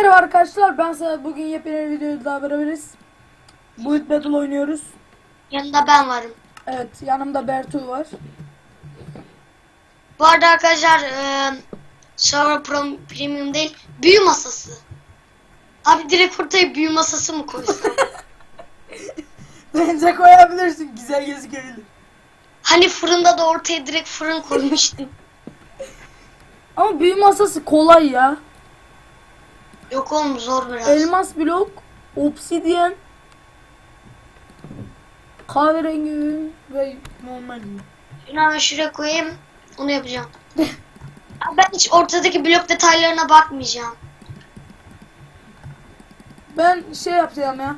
Merhaba arkadaşlar ben sana bugün yepyeni bir videoda daha beraberiz. Bullet Battle oynuyoruz. Yanında ben varım. Evet yanımda Bertu var. Bu arada arkadaşlar e, Server Pro Premium değil büyü masası. Abi direkt ortaya büyü masası mı koysam? Bence koyabilirsin güzel gözükebilir. hani fırında da ortaya direkt fırın koymuştum. Ama büyü masası kolay ya. Yok oğlum zor biraz. Elmas blok, obsidyen, kahverengi ve normal. Şunu hemen şuraya koyayım. Onu yapacağım. Abi ben hiç ortadaki blok detaylarına bakmayacağım. Ben şey yapacağım ya.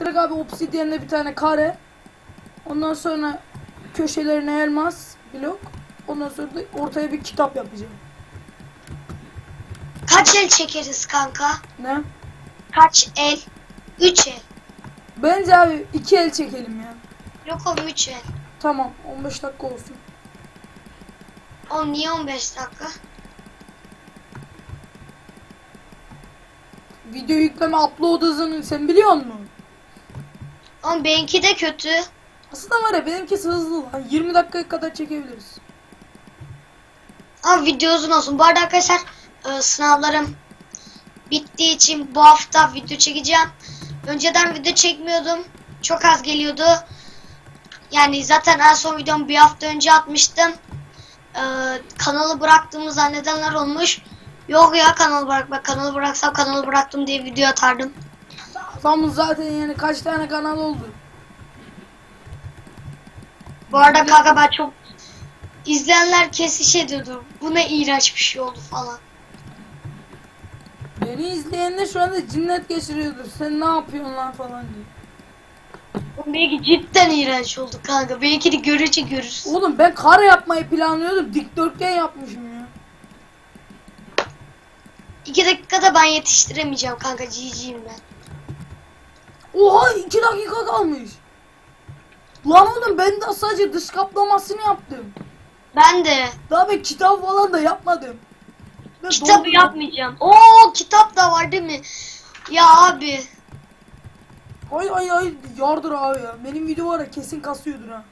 Direkt abi obsidyenle bir tane kare. Ondan sonra köşelerine elmas blok. Ondan sonra da ortaya bir kitap yapacağım. Kaç el çekeriz kanka? Ne? Kaç el? 3 el. Bence abi iki el çekelim ya. Yok oğlum 3 el. Tamam 15 dakika olsun. Oğlum niye 15 dakika? Video yükleme upload hızını sen biliyor musun? Oğlum benimki de kötü. Aslında var ya benimkisi hızlı lan. 20 dakikaya kadar çekebiliriz. Ama video uzun olsun. Bu arada arkadaşlar e, sınavlarım bittiği için bu hafta video çekeceğim. Önceden video çekmiyordum. Çok az geliyordu. Yani zaten en son videomu bir hafta önce atmıştım. E, kanalı bıraktığımı zannedenler olmuş. Yok ya kanalı bırakma. Kanalı bıraksam kanalı bıraktım diye video atardım. Adamın zaten yani kaç tane kanal oldu. Bu arada kanka ben çok izleyenler kesin şey diyordu. Bu ne iğrenç bir şey oldu falan. Beni izleyenler şu anda cinnet geçiriyordur. Sen ne yapıyorsun lan falan diye. Belki cidden iğrenç oldu kanka. Belki de görece görürüz. Oğlum ben kare yapmayı planlıyordum. Dikdörtgen yapmışım ya. İki dakikada ben yetiştiremeyeceğim kanka GG'yim ben. Oha 2 dakika kalmış. Lan oğlum ben de sadece dış kaplamasını yaptım. Ben de Daha ben kitap falan da yapmadım. Kitabı doğru- yapmayacağım. Oo kitap da var değil mi? Ya abi. Ay ay ay yardır abi ya. Benim video var ya kesin kasıyordur ha.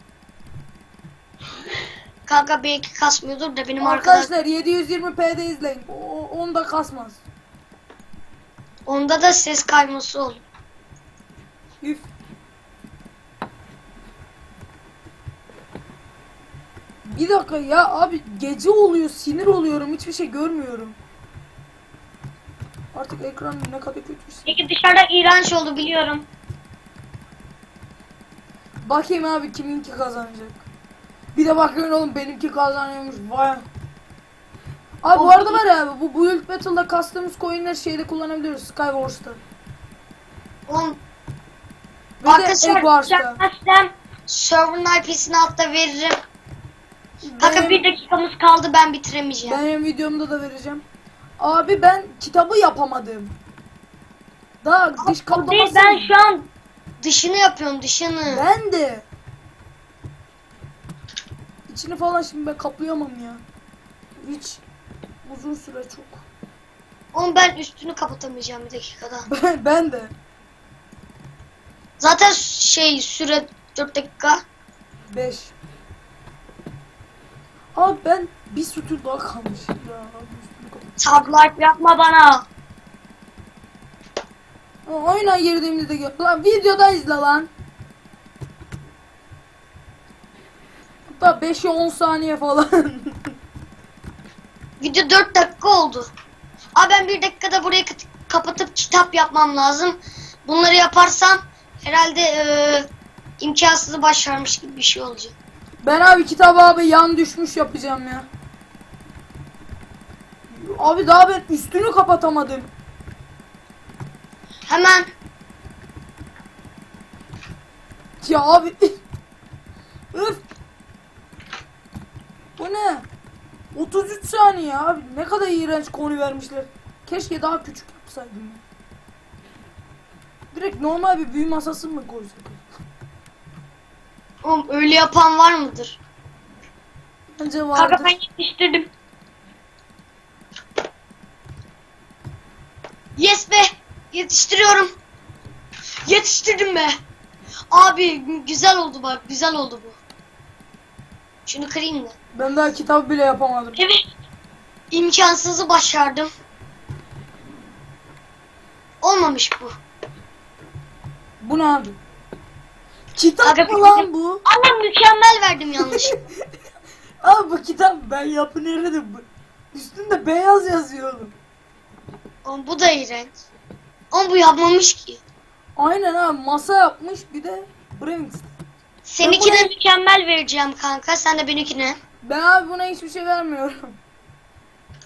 Kanka belki kasmıyordur da benim arkadaş. Arkadaşlar 720p'de izleyin. O, onda kasmaz. Onda da ses kayması olur. Üf. Bir dakika ya abi gece oluyor sinir oluyorum hiçbir şey görmüyorum. Artık ekran ne kadar kötüyse. Peki dışarıda iğrenç oldu biliyorum. Bakayım abi kiminki kazanacak. Bir de bakıyorum oğlum benimki kazanıyormuş vay. Abi bu arada var ya bu Build Battle'da kastığımız coinleri şeyde kullanabiliyoruz Skywars'ta. Oğlum Ve de arkadaşlar Egg Wars'ta. yapmazsam server'ın IP'sini altta veririm. Kanka bir dakikamız kaldı ben bitiremeyeceğim. Benim videomda da vereceğim. Abi ben kitabı yapamadım. Daha dış O değil kaplaması. ben şu an dışını yapıyorum dışını. Ben de. İçini falan şimdi ben kaplayamam ya. Hiç uzun süre çok. Oğlum ben üstünü kapatamayacağım bir dakikada. ben de. Zaten şey süre 4 dakika. 5. Abi ben bir sütun daha kalmış ya. Tablet yapma bana. Aa, Oyuna girdiğimde de gör. Lan videoda izle lan. Hatta 5'e 10 saniye falan. Video 4 dakika oldu. Abi ben bir dakikada burayı kapatıp kitap yapmam lazım. Bunları yaparsam herhalde eee imkansızı başarmış gibi bir şey olacak. Ben abi kitap abi yan düşmüş yapacağım ya. Abi daha ben üstünü kapatamadım. Hemen Ya abi. Öf. Bu ne? 33 saniye abi. Ne kadar iğrenç konu vermişler. Keşke daha küçük yapsaydım ya. Direkt normal bir büyü masası mı koysak? Oğlum öyle yapan var mıdır? Bence Kanka vardır. ben yetiştirdim. Yes be. Yetiştiriyorum. Yetiştirdim be. Abi güzel oldu bak. Güzel oldu bu. Şunu kırayım da. Ben daha kitap bile yapamadım. Evet. İmkansızı başardım. Olmamış bu. Bu ne abi? Kitap Aga, mı lan bu? Ama mükemmel verdim yanlış. Abi bu kitap ben yapı nerede bu? Üstünde beyaz yazıyor oğlum. Oğlum bu da iğrenç. Ama bu yapmamış ki. Aynen abi masa yapmış bir de Brinks. Seninkine buraya- mükemmel vereceğim kanka. Sen de benimkine. Ben abi buna hiçbir şey vermiyorum.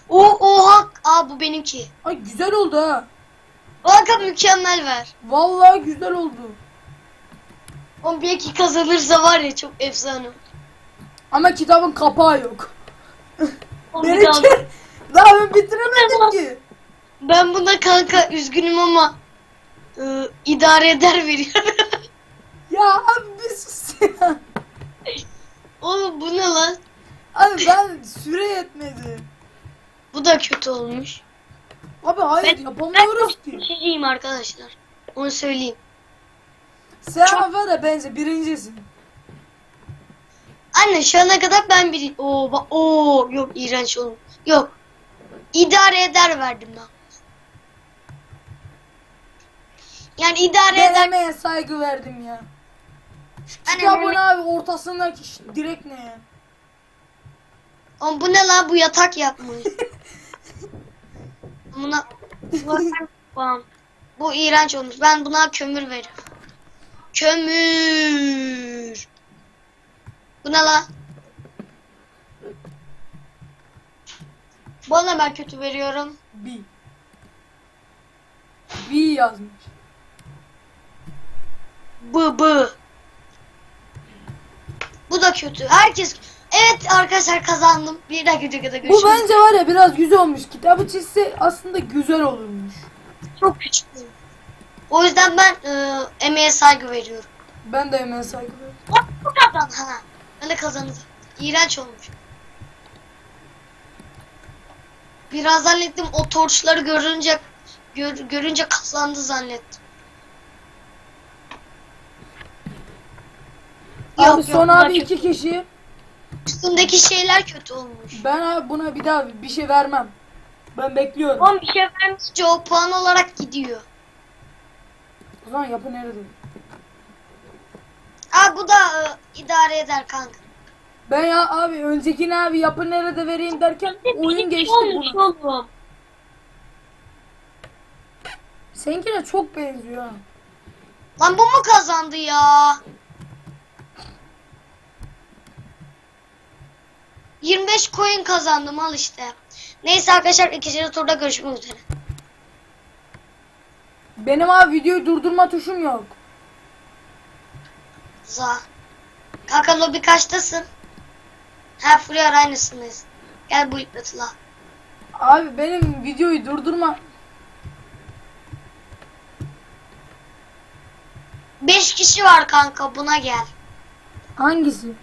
O oha. Aa bu benimki. Ay güzel oldu ha. Kanka mükemmel ver. Vallahi güzel oldu. Oğlum belki kazanırsa var ya çok efsane. Ama kitabın kapağı yok. Benimki daha ben bitiremedim ki. Ben buna kanka üzgünüm ama ıı, idare eder veriyorum. Ya abi bir sus ya. Oğlum bu ne lan? Abi ben süre yetmedi. Bu da kötü olmuş. Abi hayır Ben- yapamıyoruz Ben ki. çok şeyciyim arkadaşlar. Onu söyleyeyim. Sen çok- ama var ya bence birincisin. Anne şu ana kadar ben. Oo, bak, oo, yok iğrenç oğlum. Yok. İdare eder verdim ben. Yani idare Ben eder. emeğe saygı verdim ya. Şu kitabın abi ortasındaki ş- direkt ne ya? Oğlum bu ne lan bu yatak yapmış. buna... Bu iğrenç olmuş. Ben buna kömür veririm. Kömür. Bu ne lan? Bana ben kötü veriyorum. B. B yazmış. Bı bı. Bu da kötü. Herkes Evet arkadaşlar kazandım. Bir dakika görüşürüz. Bu bence var ya biraz güzel olmuş. Kitabı çizse aslında güzel olurmuş. çok küçük. O yüzden ben e, emeğe saygı veriyorum. Ben de emeğe saygı veriyorum. Bak bu kazan. Ha. Ben de kazandım. İğrenç olmuş. Biraz zannettim o torçları görünce gör- görünce kazandı zannettim. Abi Yok, son yok, abi iki kişi. Üstündeki şeyler kötü olmuş. Ben abi buna bir daha bir şey vermem. Ben bekliyorum. Oğlum bir şey vermişçe o puan olarak gidiyor. O zaman yapı nerede? Aa bu da e, idare eder kanka. Ben ya abi öncekini abi yapı nerede vereyim derken oyun geçti buna. oğlum. Seninkine çok benziyor ha. Lan bu mu kazandı ya? 25 coin kazandım al işte. Neyse arkadaşlar ikinci turda görüşmek üzere. Benim abi videoyu durdurma tuşum yok. Za. Kanka lobi kaçtasın? Ha Fleur aynısındayız. Gel bu iplatla. Abi benim videoyu durdurma 5 kişi var kanka buna gel. hangisi?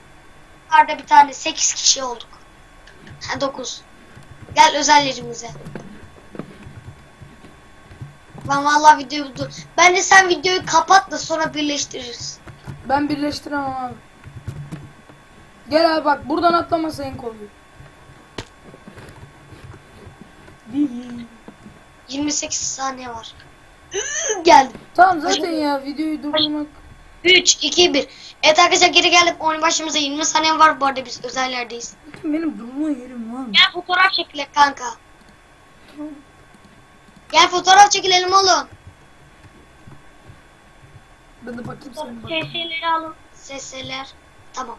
Arda bir tane 8 kişi olduk. Ha 9. Gel özellerimize. Ben vallahi videoyu dur. Bence sen videoyu kapat da sonra birleştiririz. Ben birleştiremem abi. Gel abi bak buradan atlaması en kolay. Değil. 28 saniye var. Geldim. Tamam zaten ya videoyu durdurmak. 3, 2, 1. Evet arkadaşlar geri geldim. Oyun başımıza 20 saniye var. Bu arada biz özellerdeyiz. Benim durma yerim var mı? Gel fotoğraf çekilelim kanka. Gel fotoğraf çekilelim oğlum. Ben de bakayım sen bak. Alın. SS'ler. Tamam.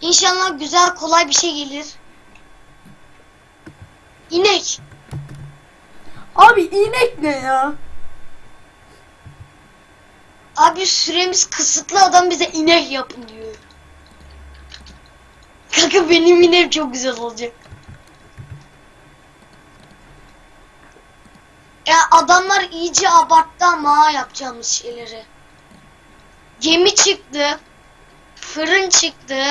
İnşallah güzel kolay bir şey gelir. İnek. Abi inek ne ya? Abi süremiz kısıtlı adam bize inek yapın diyor. Kanka benim inek çok güzel olacak. Ya adamlar iyice abarttı ama yapacağımız şeyleri. Gemi çıktı. Fırın çıktı.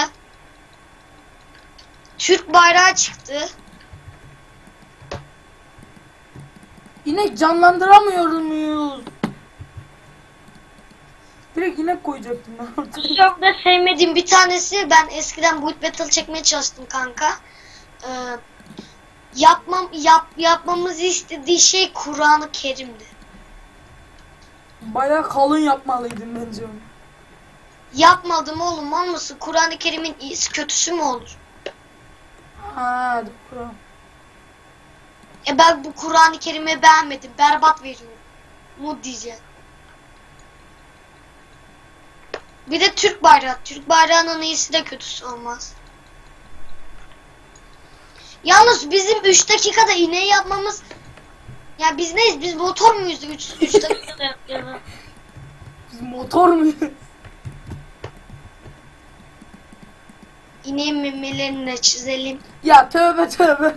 Türk bayrağı çıktı. İnek canlandıramıyor muyuz? Direkt inek koyacaktım ben ortaya. Çok da sevmediğim bir tanesi ben eskiden Bullet Battle çekmeye çalıştım kanka. Ee, yapmam yap yapmamızı istediği şey Kur'an-ı Kerim'di. Bayağı kalın yapmalıydın bence onu. Yapmadım oğlum olmasın. Kur'an-ı Kerim'in iyisi kötüsü mü olur? Ha doğru. E ben bu Kur'an-ı Kerim'i beğenmedim. Berbat veriyorum. Mu diyeceğim. Bir de Türk bayrağı. Türk bayrağının iyisi de kötüsü olmaz. Yalnız bizim 3 dakikada iğne yapmamız ya biz neyiz? Biz motor muyuz? 3 3 dakikada yapacağız. Biz motor muyuz? İneğin memelerini de çizelim. ya tövbe tövbe.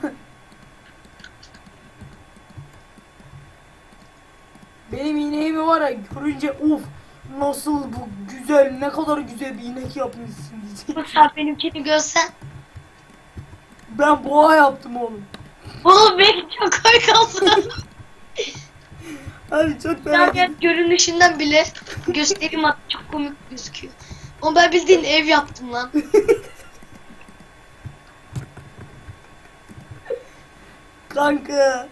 Benim ineğimi var ya görünce uf nasıl bu güzel ne kadar güzel bir inek yapmışsın diyecek. Sen benimkini görsen. Ben boğa yaptım oğlum. Oğlum belki çok komik olsun. Abi çok Ben merak ettim. görünüşünden bile göstereyim at çok komik gözüküyor. Ama ben bildiğin ev yaptım lan. Kanka.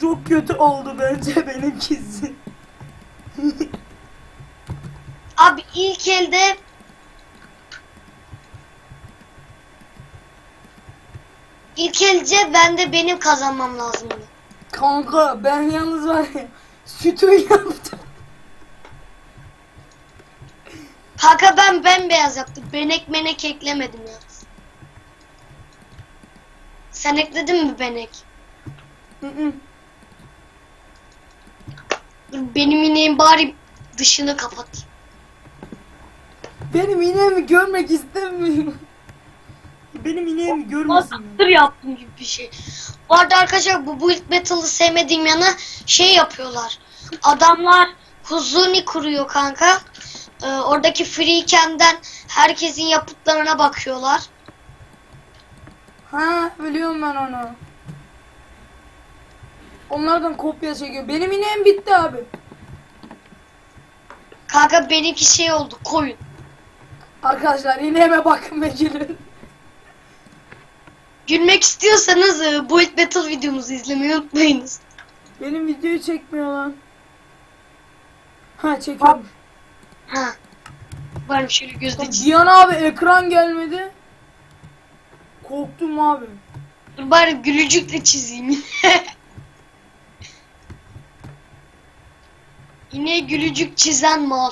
Çok kötü oldu bence benimkisi. Abi ilk elde İlk elde ben de benim kazanmam lazımdı. Kanka ben yalnız var ya sütü yaptım. Kanka ben bembeyaz yaptım. Benek menek eklemedim yalnız. Sen ekledin mi benek? Hı hı. Dur benim ineğin bari dışını kapat. Benim ineğimi görmek istemiyorum. Benim ineğimi görmesin. Master yaptım gibi bir şey. Bu arada arkadaşlar bu Build Battle'ı sevmediğim yanı şey yapıyorlar. Adamlar huzuni kuruyor kanka. Ee, oradaki freeken'den herkesin yapıtlarına bakıyorlar. Ha biliyorum ben onu. Onlardan kopya çekiyor. Benim ineğim bitti abi. Kanka benimki şey oldu koyun. Arkadaşlar ineğime bakın ve gülün. Gülmek istiyorsanız e, Build Battle videomuzu izlemeyi unutmayınız. Benim videoyu çekmiyor lan. Ha çekiyormuş. Ha. Varım şöyle gözde Diyan abi ekran gelmedi. Korktum abi. Dur bari gülücükle çizeyim. Yine gülücük çizen mal.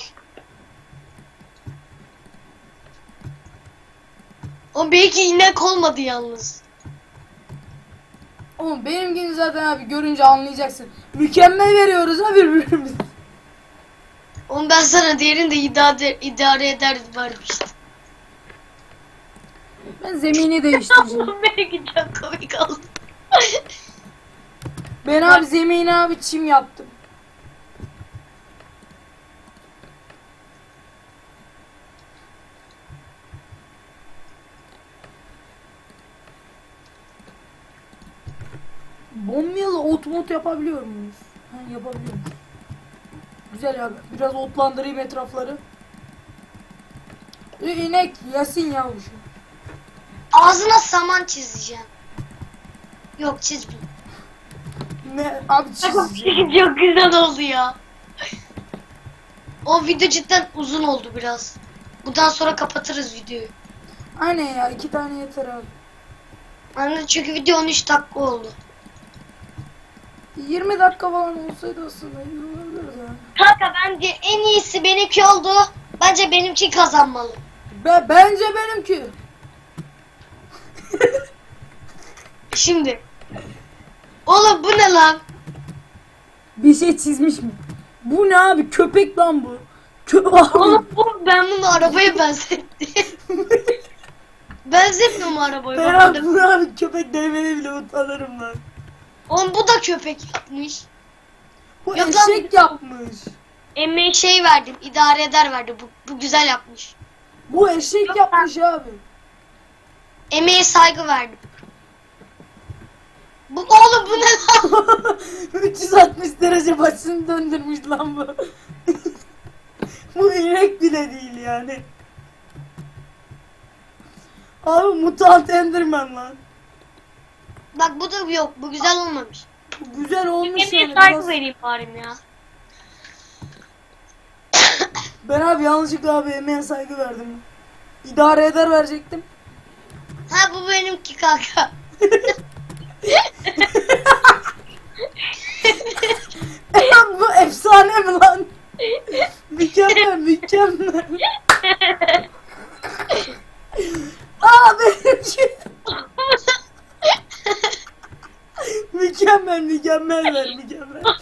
O belki inek olmadı yalnız. Oğlum benimkini zaten abi görünce anlayacaksın. Mükemmel veriyoruz ha birbirimize. Oğlum ben sana diğerini de idare, idare bari işte. Ben zemini değiştireceğim. Belki çok komik oldu. Ben abi zemini abi çim yaptım. Bomyalı ot mot yapabiliyor muyuz? Ha yapabiliyoruz. Güzel abi. Biraz otlandırayım etrafları. E, inek yesin yavrusu. Ağzına saman çizeceğim. Yok çizmeyeyim. Ne abi çizeceğim. çok güzel oldu ya. O video cidden uzun oldu biraz. Bundan sonra kapatırız videoyu. Aynen ya iki tane yeter abi. Anladın çünkü video 13 dakika oldu. 20 dakika falan olsaydı aslında iyi olabilirdi yani. Kanka bence en iyisi benimki oldu. Bence benimki kazanmalı. Be bence benimki. Şimdi. Oğlum bu ne lan? Bir şey çizmiş mi? Bu ne abi? Köpek lan bu. Kö Oğlum bu ben bunu arabaya benzettim. Benzetmiyor mu arabayı? ben abi, abi köpek demene bile utanırım lan. Oğlum bu da köpek yapmış. Bu Yok lan. eşek yapmış. Emeğe şey verdim. idare eder verdi. Bu, bu güzel yapmış. Bu eşek yapmış abi. Emeğe saygı verdim. Bu oğlum bu ne lan? 360 derece başını döndürmüş lan bu. bu inek bile değil yani. Abi mutant enderman lan. Bak bu da yok. Bu güzel olmamış. Bu Güzel olmuş Bir yani. saygı Biraz- vereyim bari ya. Ben abi yanlışlıkla abi emeğe saygı verdim. İdare eder verecektim. Ha bu benimki kanka. Lan bu efsane mi lan? mükemmel mükemmel. Aa benimki. mükemmel mükemmel ver mükemmel.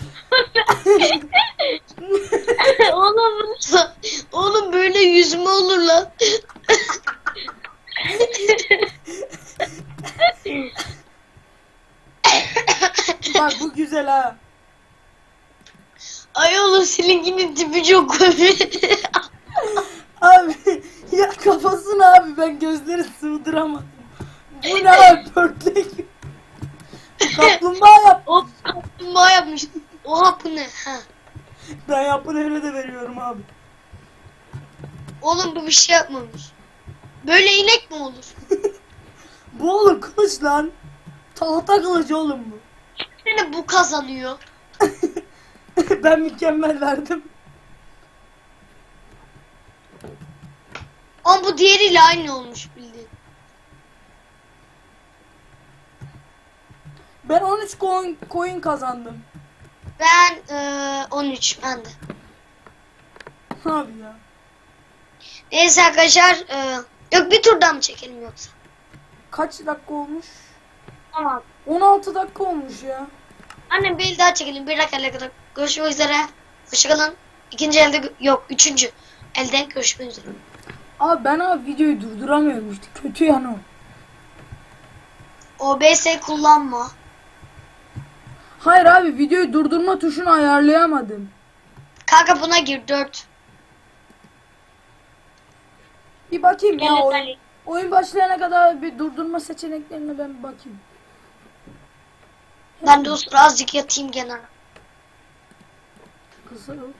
Oğlum Oğlum böyle yüzme olur lan. Bak bu güzel ha. Ay oğlum seninkinin tipi çok komik. Abi ya kafasını abi ben gözleri sığdıramadım. Bu ne abi pörtlek. Kaplumbağa yap. o kaplumbağa yapmış. Oha bu ne? Ha. Ben yapın öyle de veriyorum abi. Oğlum bu bir şey yapmamış. Böyle inek mi olur? Bu oğlum kılıç lan. Tahta kılıç oğlum bu. Seni bu kazanıyor. ben mükemmel verdim. Ama bu diğeriyle aynı olmuş bildiğin. Ben 13 coin, coin kazandım. Ben eee 13 ben de. Abi ya. Neyse arkadaşlar eee, yok bir turdan mı çekelim yoksa? Kaç dakika olmuş? Tamam. 16 dakika olmuş ya. Annem bir el daha çekelim bir dakika kadar. Görüşmek üzere. Hoşçakalın. İkinci elde yok üçüncü elde görüşmek üzere. Abi ben abi videoyu durduramıyorum işte. Kötü yanı o. OBS kullanma. Hayır abi videoyu durdurma tuşunu ayarlayamadım. Kanka buna gir 4. Bir bakayım ya oyun, Ali. oyun başlayana kadar bir durdurma seçeneklerine ben bir bakayım. Ben de o sıra azıcık yatayım gene. Kısa yok.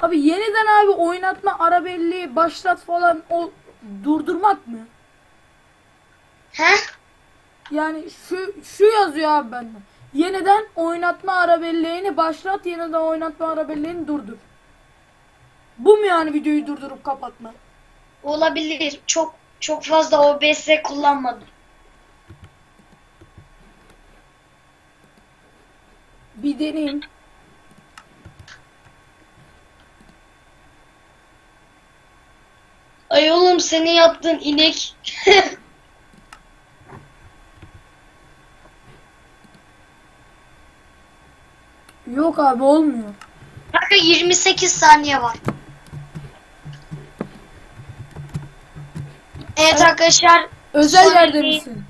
Abi yeniden abi oynatma ara belli başlat falan o durdurmak mı? He? Yani şu şu yazıyor abi bende. Yeniden oynatma ara belleğini başlat yeniden oynatma ara belleğini durdur. Bu mu yani videoyu durdurup kapatma? Olabilir. Çok çok fazla OBS kullanmadım. Bir deneyeyim. Ay oğlum senin yaptığın inek. Yok abi olmuyor. Kanka 28 saniye var. Evet arkadaşlar Özel Son yerde misin?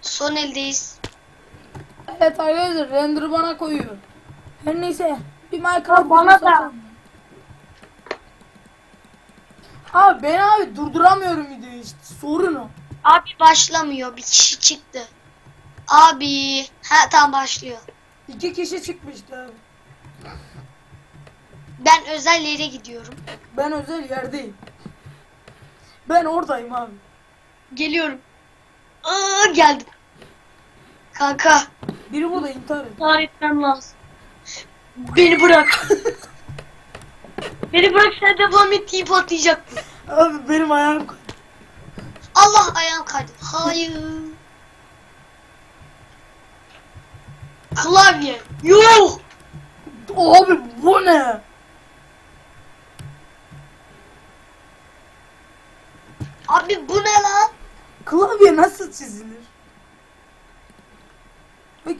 son eldeyiz. Evet arkadaşlar render bana koyuyor. Her neyse bir Minecraft bana da. Abi ben abi durduramıyorum videoyu işte sorun o. Abi başlamıyor. Bir kişi çıktı. Abi. Ha tam başlıyor. İki kişi çıkmıştı abi. Ben özel yere gidiyorum. Ben özel yerdeyim. Ben oradayım abi. Geliyorum. Aa geldim. Kanka Biri burada intihar ediyor. Intihar etmem lazım. beni bırak. Beni bırak sen de Devam et deyip atlayacaktım. Abi benim ayağım kay- Allah ayağım kaydı. Hayır. Klavye. Yok. Abi bu ne? Abi bu ne lan? Klavye nasıl çizilir?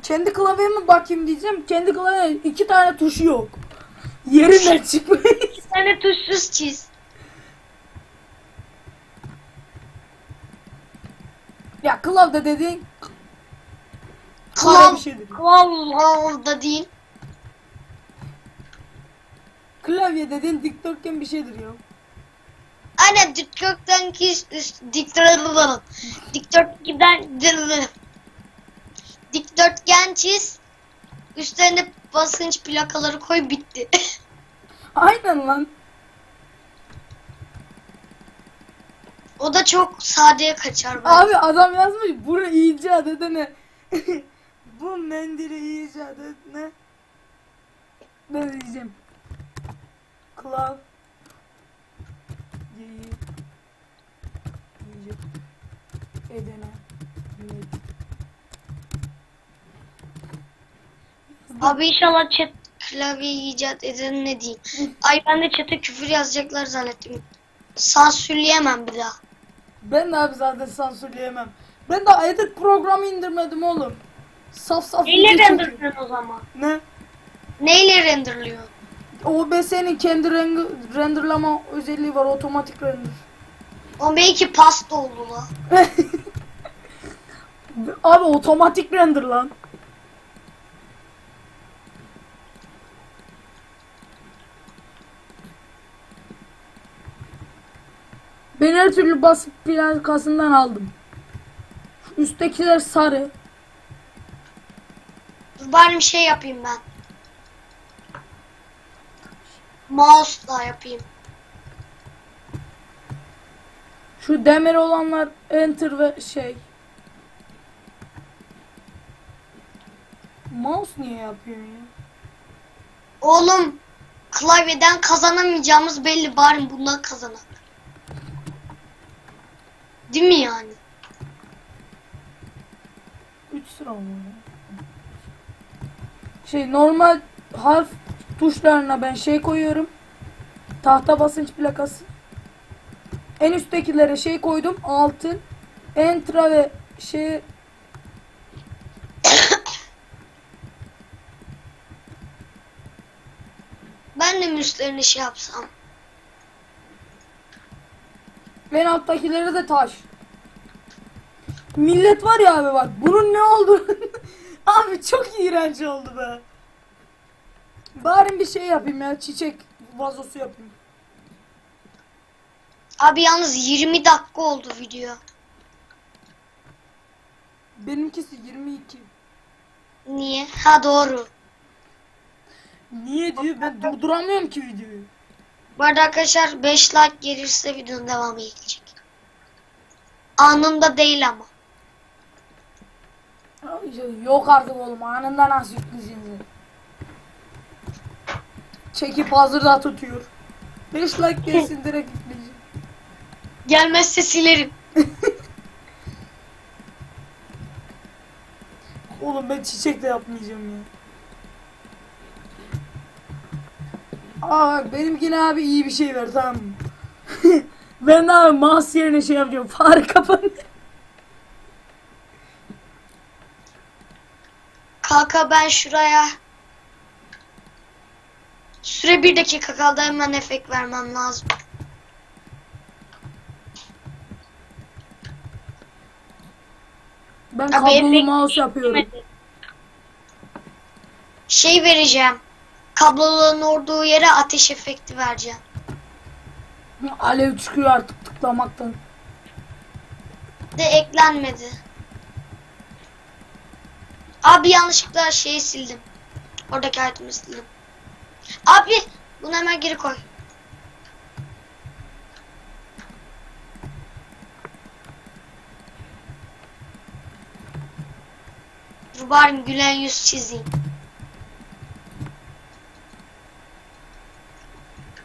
Kendi klavyeme bakayım diyeceğim. Kendi klavye iki tane tuşu yok. Yerinden çıkmış. Bir tane tuşsuz çiz. ya klavye dediğin Klav. şeydir. Klav da değil. Klavye dediğin dikdörtgen bir şeydir ya. Aynen dikdörtgen çiz. üst- Dikdörtgen. Dikdörtgen. Dikdörtgen çiz. Üstlerine basınç plakaları koy bitti. Aynen lan. o da çok sadeye kaçar. Abi adam yazmış bunu icat edene. Bu mendili. Ne diyeceğim? Klav. Yeyi. icat Edene. Abi inşallah chat. Klavye icat eden ne diyeyim. Ay ben de çete küfür yazacaklar zannettim. Sansürleyemem bir daha. Ben de abi zaten sansürleyemem. Ben daha edit programı indirmedim oğlum. Saf saf Neyle video renderlıyorsun o zaman? Ne? Neyle renderlıyor? OBS'nin kendi reng- renderlama özelliği var otomatik render. O belki pasta oldu la. Abi otomatik render lan. Ben her türlü basit plakasından aldım. Üsttekiler sarı. Dur bari bir şey yapayım ben. Mouse'la yapayım. Şu demir olanlar enter ve şey. Mouse niye yapıyorsun ya? Oğlum klavyeden kazanamayacağımız belli bari bundan kazanak. Değil mi yani? 3 sıra mı? Şey normal harf tuşlarına ben şey koyuyorum. Tahta basınç plakası. En üsttekilere şey koydum. Altın. Entra ve şey Ben de mi üstlerini şey yapsam? en alttakilere de taş. Millet var ya abi bak bunun ne oldu? abi çok iğrenç oldu be. Bari bir şey yapayım ya çiçek vazosu yapayım. Abi yalnız 20 dakika oldu video. Benimkisi 22. Niye? Ha doğru. Niye diyor ben durduramıyorum ki videoyu. Bu arada arkadaşlar 5 like gelirse videonun devamı gelecek. Anında değil ama. Yok artık oğlum anında nasıl yükleyeceğiniz? Çekip hazırda tutuyor. 5 like gelsin direkt yükleyeceğim. Gelmezse silerim. Oğlum ben çiçek de yapmayacağım ya. Aa bak benimkine abi iyi bir şey ver tamam mı? ben abi mouse yerine şey yapacağım. Fare kapandı. Kanka ben şuraya Süre bir dakika kaldı hemen efekt vermem lazım. Ben Abi kablolu mouse yapıyorum. Şey vereceğim. Kabloların olduğu yere ateş efekti vereceğim. Alev çıkıyor artık tıklamaktan. De eklenmedi. Abi yanlışlıkla şeyi sildim. Oradaki itemi sildim. Abi bunu hemen geri koy. Dur gülen yüz çizeyim.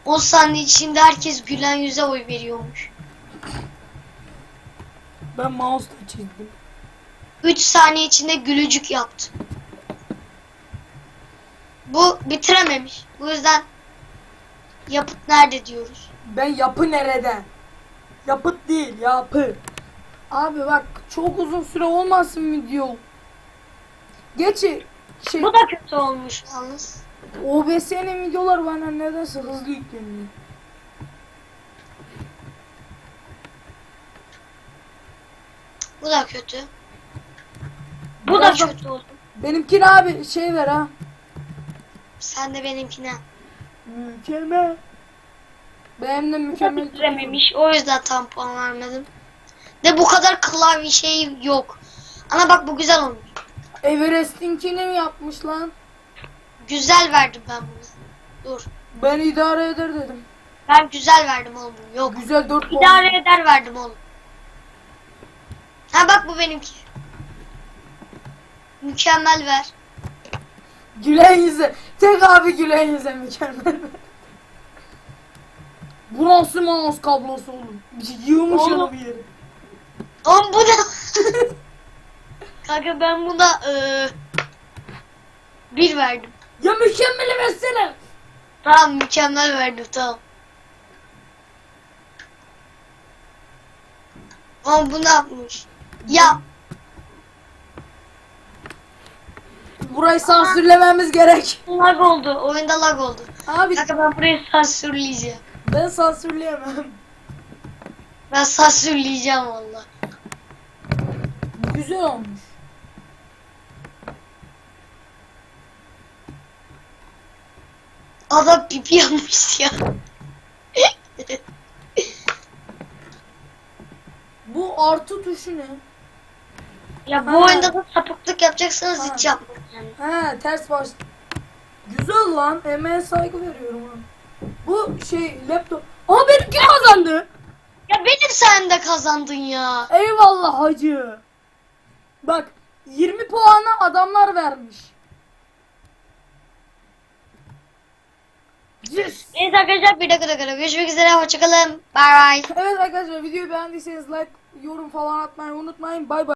10 saniye içinde herkes gülen yüze oy veriyormuş. Ben mouse'la çizdim. 3 saniye içinde gülücük yaptı. Bu bitirememiş. Bu yüzden yapıt nerede diyoruz. Ben yapı nerede? Yapıt değil yapı. Abi bak çok uzun süre olmasın video. Geçi şey Bu da kötü olmuş. Yalnız. OBS'nin videoları bana nedense hızlı yükleniyor. Bu da kötü. Bu da kötü oldu. Benimkine abi şey ver ha. Sen de benimkine. Mükemmel. Benim de mükemmel. bitirememiş. O yüzden tam puan vermedim. De bu kadar klavye şey yok. Ana bak bu güzel olmuş. Everest'inkini mi yapmış lan? Güzel verdim ben bunu. Dur. Ben idare eder dedim. Ben güzel verdim oğlum. Yok. Güzel 4 puan. İdare eder verdim oğlum. Ha bak bu benimki. Mükemmel ver. Gülen yüze. Tek abi gülen yüze mükemmel. Bu nasıl mouse kablosu oğlum? Yığmış onu bir yere. Oğlum bu da... Kanka ben buna eee bir verdim. Ya mükemmeli versene. Tamam mükemmel verdim tamam. Oğlum bu ne yapmış? Ya Burayı sansürlememiz gerek. Lag oldu. oyunda lag oldu. Abi Kanka ben burayı sansürleyeceğim. ben sansürleyemem. Ben sansürleyeceğim valla. Bu güzel olmuş. Adam pipi yapmış ya. Bu artı tuşu ne? Ya Bu oyunda da sapıklık yapacaksanız Ha. hiç yapmayın. Yani. He ters baş. Güzel lan. Emeğe saygı veriyorum ha. Bu şey laptop. Aa benimki kazandı. Ya benim sayemde kazandın ya. Eyvallah hacı. Bak 20 puanı adamlar vermiş. Yes. Evet arkadaşlar bir dakika dakika. Görüşmek üzere. Hoşçakalın. Bye bye. Evet arkadaşlar videoyu beğendiyseniz like, yorum falan atmayı unutmayın. Bay bay.